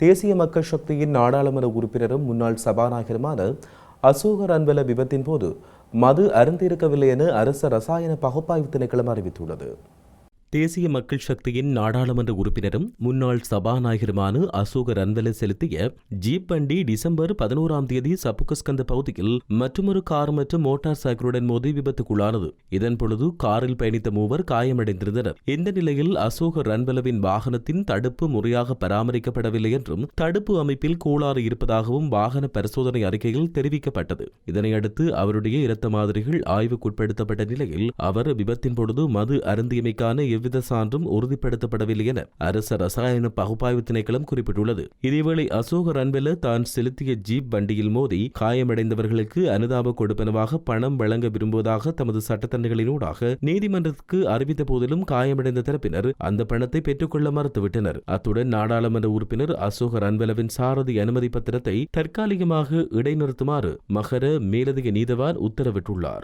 தேசிய மக்கள் சக்தியின் நாடாளுமன்ற உறுப்பினரும் முன்னாள் சபாநாயகருமான அசோக ரன்வல விபத்தின் போது மது அருந்திருக்கவில்லை என அரச ரசாயன பகுப்பாய்வு திணைக்களம் அறிவித்துள்ளது. தேசிய மக்கள் சக்தியின் நாடாளுமன்ற உறுப்பினரும் முன்னாள் சபாநாயகருமான அசோக ரன்வெல செலுத்திய ஜீப் வண்டி டிசம்பர் பதினோராம் தேதி சப்புகஸ்கந்த பகுதியில் மற்றொரு கார் மற்றும் மோட்டார் சைக்கிளுடன் மோதி விபத்துக்குள்ளானது. இதன் பொழுது காரில் பயணித்த மூவர் காயமடைந்திருந்தனர். இந்த நிலையில் அசோக ரன்வெலவின் வாகனத்தின் தடுப்பு முறையாக பராமரிக்கப்படவில்லை என்றும் தடுப்பு அமைப்பில் கோளாறு இருப்பதாகவும் வாகன பரிசோதனை அறிக்கையில் தெரிவிக்கப்பட்டது. இதனையடுத்து அவருடைய இரத்த மாதிரிகள் ஆய்வுக்குட்படுத்தப்பட்ட நிலையில் அவர் விபத்தின் பொழுது மது அருந்தியமைக்கான எவ்வித சான்றும் உறுதிப்படுத்தப்படவில்லை என அரச ரசாயன பகுப்பாய்வு திணைக்களம் குறிப்பிட்டுள்ளது. இதேவேளை அசோக ரன்வெல தான் செலுத்திய ஜீப் வண்டியில் மோதி காயமடைந்தவர்களுக்கு அனுதாப கொடுப்பனவாக பணம் வழங்க விரும்புவதாக தமது சட்டத்தண்டைகளினூடாக நீதிமன்றத்துக்கு அறிவித்த போதிலும் காயமடைந்த தரப்பினர் அந்த பணத்தை பெற்றுக்கொள்ள மறுத்துவிட்டனர். அத்துடன் நாடாளுமன்ற உறுப்பினர் அசோக ரன்வெலவின் சாரதி அனுமதி பத்திரத்தை தற்காலிகமாக இடைநிறுத்துமாறு மகர மேலதிக நீதவான் உத்தரவிட்டுள்ளார்.